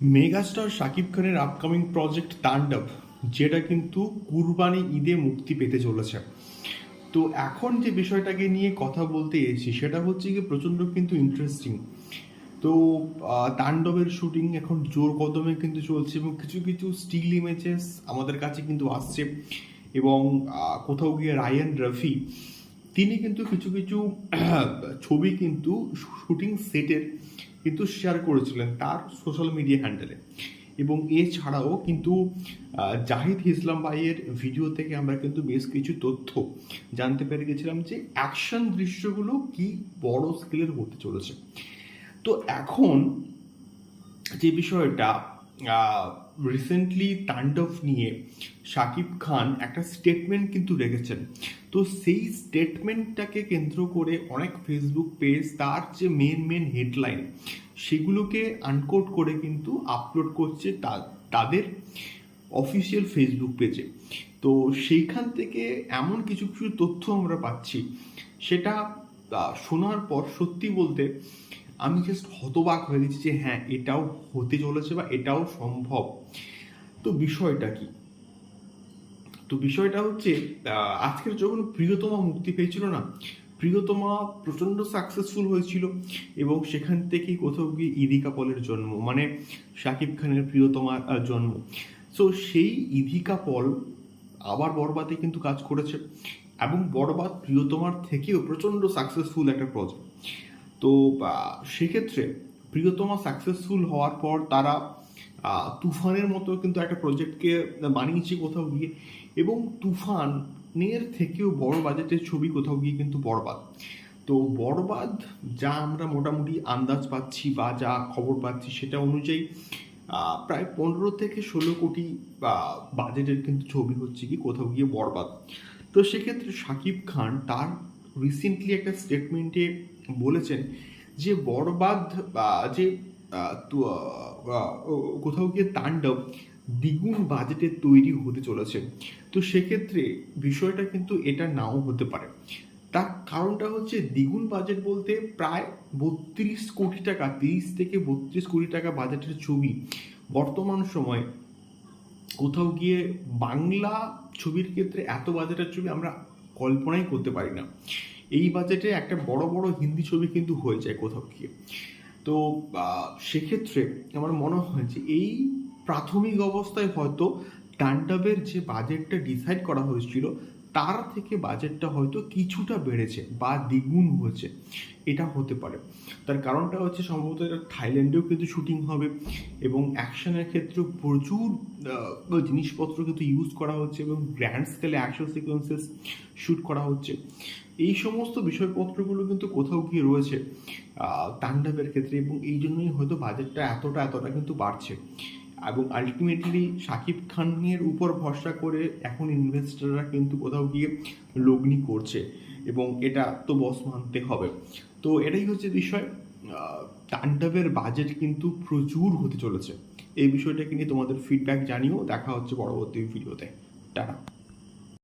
Megastar Shakib খানের upcoming project তাণ্ডব যেটা কিন্তু কুরবানি ঈদে মুক্তি পেতে চলেছে। তো এখন যে বিষয়টাকে নিয়ে কথা বলতে এসেছি, সেটা হচ্ছে কি প্রচণ্ড কিন্তু ইন্টারেস্টিং তো তাণ্ডবের শুটিং এখন জোর কদমে কিন্তু চলছে এবং কিছু কিছু স্টিল ইমেজেস আমাদের কাছে কিন্তু আসছে। এবং কোথাও গিয়ে রায়ান রফি তিনি কিন্তু কিছু কিছু ছবি কিন্তু শুটিং সেটের কিন্তু শেয়ার করেছিলেন তার সোশ্যাল মিডিয়া হ্যান্ডেলে এবং এছাড়াও কিন্তু জাহিদ ইসলাম ভাইয়ের ভিডিও থেকে আমরা কিন্তু বেশ কিছু তথ্য জানতে পেরে গেছিলাম যে অ্যাকশন দৃশ্যগুলো কি বড় স্কেলের হতে চলেছে। তো এখন যে বিষয়টা রিসেন্টলি তাণ্ডব নিয়ে শাকিব খান একটা স্টেটমেন্ট কিন্তু রেখেছেন। তো সেই স্টেটমেন্টটাকে কেন্দ্র করে অনেক ফেসবুক পেজ তার যে মেন মেন হেডলাইন সেগুলোকে আনকোড করে কিন্তু আপলোড করছে তাদের অফিসিয়াল ফেসবুক পেজে তো সেইখান থেকে এমন কিছু কিছু তথ্য আমরা পাচ্ছি, সেটা শোনার পর সত্যি বলতে আমি জাস্ট হতবাক হয়ে গেছি যে হ্যাঁ এটাও হতে চলেছে বা এটাও সম্ভব। তো বিষয়টা কি? তো বিষয়টা হচ্ছে আজকের যখন প্রিয়তমা মুক্তি পেয়েছিল না, প্রিয়তমা প্রচণ্ড সাকসেসফুল হয়েছিল এবং সেখান থেকেই কোথাও গিয়ে ইদিকা পলের জন্ম মানে শাকিব খানের প্রিয়তমার জন্ম। সো সেই ইদিকা পল আবার বরবাদে কিন্তু কাজ করেছে এবং বরবাদ প্রিয়তমার থেকেও প্রচণ্ড সাকসেসফুল একটা প্রজেক্ট তো সেক্ষেত্রে প্রিয়তমা সাকসেসফুল হওয়ার পর তারা তুফানের মতো কিন্তু একটা প্রজেক্টকে বানিয়েছে কোথাও গিয়ে এবং তুফানের থেকেও বড় বাজেটের ছবি কোথাও গিয়ে কিন্তু বরবাদ তো বরবাদ যা আমরা মোটামুটি আন্দাজ পাচ্ছি বা যা খবর পাচ্ছি সেটা অনুযায়ী প্রায় পনেরো থেকে ষোলো কোটি বাজেটের কিন্তু ছবি হচ্ছে কি কোথাও গিয়ে বরবাদ তো সেক্ষেত্রে শাকিব খান তার রিসেন্টলি একটা স্টেটমেন্টে বলেছেন যে বরবাদ বা যে কোথাও গিয়ে তাণ্ডব দ্বিগুণ বাজেটে তৈরি হতে চলেছে। তো সেক্ষেত্রে বিষয়টা কিন্তু এটা নাও হতে পারে। তার কারণটা হচ্ছে দ্বিগুণ বাজেট বলতে প্রায় বত্রিশ কোটি টাকা, তিরিশ থেকে বত্রিশ কোটি টাকা বাজেটের ছবি। বর্তমান সময়ে কোথাও গিয়ে বাংলা ছবির ক্ষেত্রে এত বাজেটের ছবি আমরা কল্পনাই করতে পারি না। এই বাজেটে একটা বড় বড় হিন্দি ছবি কিন্তু হয়ে যায় কোথাও গিয়ে। তো সেক্ষেত্রে আমার মনে হয় যে এই প্রাথমিক অবস্থায় হয়তো টান্ডাবের যে বাজেটটা ডিসাইড করা হয়েছিল তার থেকে বাজেটটা হয়তো কিছুটা বেড়েছে বা দ্বিগুণ হয়েছে। এটা হতে পারে। তার কারণটা হচ্ছে সম্ভবত এটা থাইল্যান্ডেও কিন্তু শুটিং হবে এবং অ্যাকশনের ক্ষেত্রেও প্রচুর জিনিসপত্র কিন্তু ইউজ করা হচ্ছে এবং গ্র্যান্ড স্কেলে অ্যাকশন সিকোয়েন্সেস শ্যুট করা হচ্ছে। এই সমস্ত বিষয়পত্রগুলো কিন্তু কোথাও গিয়ে রয়েছে তাণ্ডবের ক্ষেত্রে এবং এই জন্যই হয়তো বাজেটটা এতটা এতটা কিন্তু বাড়ছে। এবং আলটিমেটলি শাকিব খানের উপর ভরসা করে এখন ইনভেস্টাররা কিন্তু কোথাও গিয়ে লগ্নি করছে এবং এটা তো বস মানতে হবে। তো এটাই হচ্ছে বিষয়। তাণ্ডবের বাজেট কিন্তু প্রচুর হতে চলেছে। এই বিষয়টাকে নিয়ে তোমাদের ফিডব্যাক জানিও। দেখা হচ্ছে পরবর্তী ভিডিওতে টাটা।